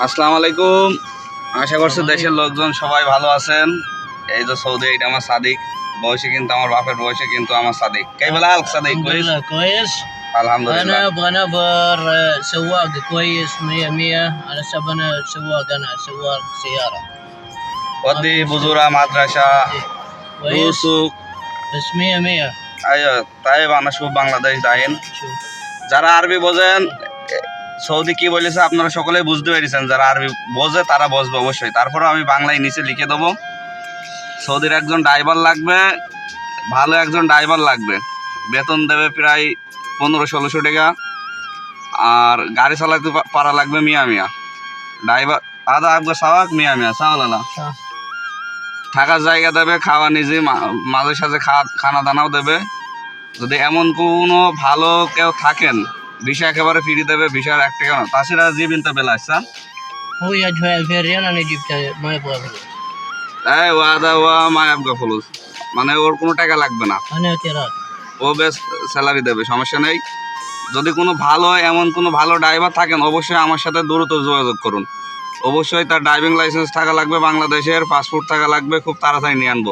আসসালামু আলাইকুম আশা করছি দেশের লোকজন সবাই ভালো আছেন এই যে সৌদি এটা আমার সাদিক বয়সে কিন্তু আমার বাপের বয়সে কিন্তু আমার সাদিক কে বলে হালক সাদিক الحمد কইস لله كويس আলহামদুলিল্লাহ انا ابغى نبر آه، سواق كويس مية مية انا سب انا سواق انا سواق سيارة ودي بزورة মাদ্রাসা كويس রুসুক بس مية مية আইয়ো তাই বাংলা শুভ বাংলাদেশ দাইন شوف যারা আরবি বোঝেন এ, সৌদি কি বলেছে আপনারা সকলেই বুঝতে পেরেছেন যারা আরবি বোঝে তারা বসবে অবশ্যই। তারপরে আমি বাংলায় নিচে লিখে দেবো। সৌদির একজন ড্রাইভার লাগবে ভালো একজন ড্রাইভার লাগবে। বেতন দেবে প্রায় পনেরো ষোলোশো টাকা। আর গাড়ি চালাতে পারা লাগবে মিয়া মিয়া। ড্রাইভার আদা আবগা সাওয়াক মিয়া মিয়া সাওয়ালালা। থাকার জায়গা দেবে খাওয়া নিজে মাঝে সাঝে খাওয়া খানা দানাও দেবে। যদি এমন কোনো ভালো কেউ থাকেন ভিসা একেবারে ফিরিয়ে দেবে ভিসার এক টাকা না। তাছাড়া যে বিনতা বেলা আসছান হই আজ হয় ফেরিয়ান আনি জিপটা মায় পাবে তাই ওয়াদা ওয়া মায়াব গফলুস মানে ওর কোনো টাকা লাগবে না। মানে তেরা ও বেশ স্যালারি দেবে সমস্যা নেই। যদি কোনো ভালো এমন কোনো ভালো ড্রাইভার থাকেন অবশ্যই আমার সাথে দ্রুত যোগাযোগ করুন। অবশ্যই তার ড্রাইভিং লাইসেন্স থাকা লাগবে বাংলাদেশের পাসপোর্ট থাকা লাগবে খুব তাড়াতাড়ি নিয়ে আনব।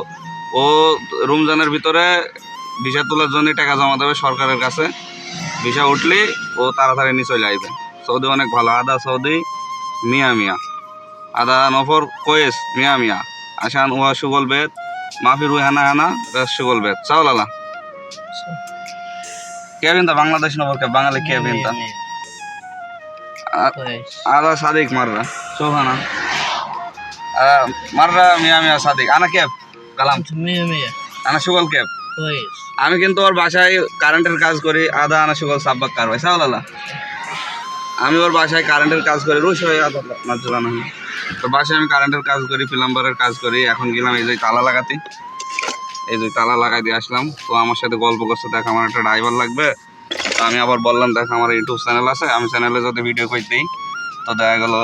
ও রমজানের ভিতরে ভিসা তোলার জন্য টাকা জমা দেবে সরকারের কাছে। ভিসা উঠলে ও তাড়াতাড়ি নিয়ে চলে আসবে। সৌদি অনেক ভালো। আদা সৌদি মিয়া মিয়া। আদা নফর কোয়েস মিয়া মিয়া। আসান উহা সুগল বেদ মাফি রুহানা হানা রাস সুগল বেদ। চাওলালা কে বিনতা বাংলাদেশ নবরকে বাঙালি কে বিনতা আদা সাদিক মাররা। সোহানা মাররা মিয়া মিয়া সাদিক। আনা কেব কালাম। মিয়া মিয়া। আনা সুগল কেব আমি কিন্তু ওর বাসায় কারেন্টের কাজ করি আদা আনা সকল সাব্বাক কার ভাই সাওলালা আমি ওর বাসায় কারেন্টের কাজ করি রুশ হয়ে আদা না তো বাসায় আমি কারেন্টের কাজ করি প্লাম্বারের কাজ করি এখন গেলাম এই যে তালা লাগাতে। এই যে তালা লাগাই দিয়ে আসলাম। তো আমার সাথে গল্প করছে দেখ আমার একটা ড্রাইভার লাগবে। তো আমি আবার বললাম দেখ আমার ইউটিউব চ্যানেল আছে আমি চ্যানেলে যদি ভিডিও করে দিই তো দেখা গেলো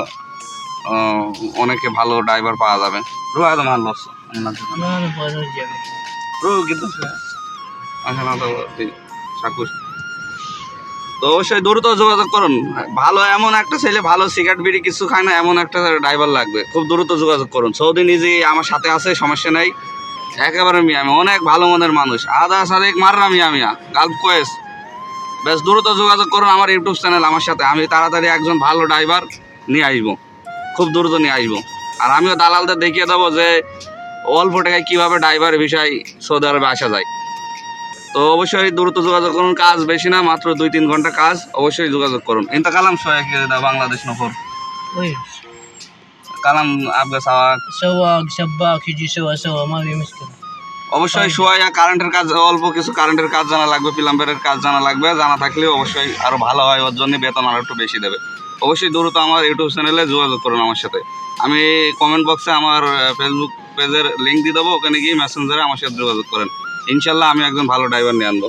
অনেকে ভালো ড্রাইভার পাওয়া যাবে। রু আদম ভালো রু কিন্তু তো অবশ্যই দ্রুত যোগাযোগ করুন। ভালো এমন একটা ছেলে, ভালো সিগারেট, বিড়ি কিছু খায় না, এমন একটা ড্রাইভার লাগবে। খুব দ্রুত যোগাযোগ করুন। সৌদি নিজেই আমার সাথে আছে, সমস্যা নেই। একেবারে মিয়া মিয়া, অনেক ভালো মনের মানুষ। আদা সাদেক, মাররা মিয়া মিয়া গাল্প কোয়েস। বেশ দ্রুত যোগাযোগ করুন আমার ইউটিউব চ্যানেল আমার সাথে। আমি তাড়াতাড়ি একজন ভালো ড্রাইভার নিয়ে আসব। খুব দ্রুত নিয়ে আসব। আর আমিও দালালদের দেখিয়ে দেবো যে অল্প টাকায় কীভাবে ড্রাইভারের বিষয় সৌদি আরবে আসা যায়। তো অবশ্যই দ্রুত যোগাযোগ করুন কাজ বেশি না মাত্র দুই তিন ঘণ্টা কাজ অবশ্যই যোগাযোগ করুন। এটা কালাম সহায়ক বাংলাদেশ নফর কালাম সাওয়া। সাওয়া মা অবশ্যই সোয়া কারেন্টের কাজ অল্প কিছু কারেন্টের কাজ জানা লাগবে প্লাম্বারের কাজ জানা লাগবে জানা থাকলে অবশ্যই আরও ভালো হয় ওর জন্য বেতন আরও একটু বেশি দেবে। অবশ্যই দ্রুত আমার ইউটিউব চ্যানেলে যোগাযোগ করুন আমার সাথে। আমি কমেন্ট বক্সে আমার ফেসবুক পেজের লিঙ্ক দিয়ে দেবো ওখানে গিয়ে মেসেঞ্জারে আমার সাথে যোগাযোগ করেন। ইনশাল্লাহ আমি একজন ভালো ড্রাইভার নিয়ে আনব।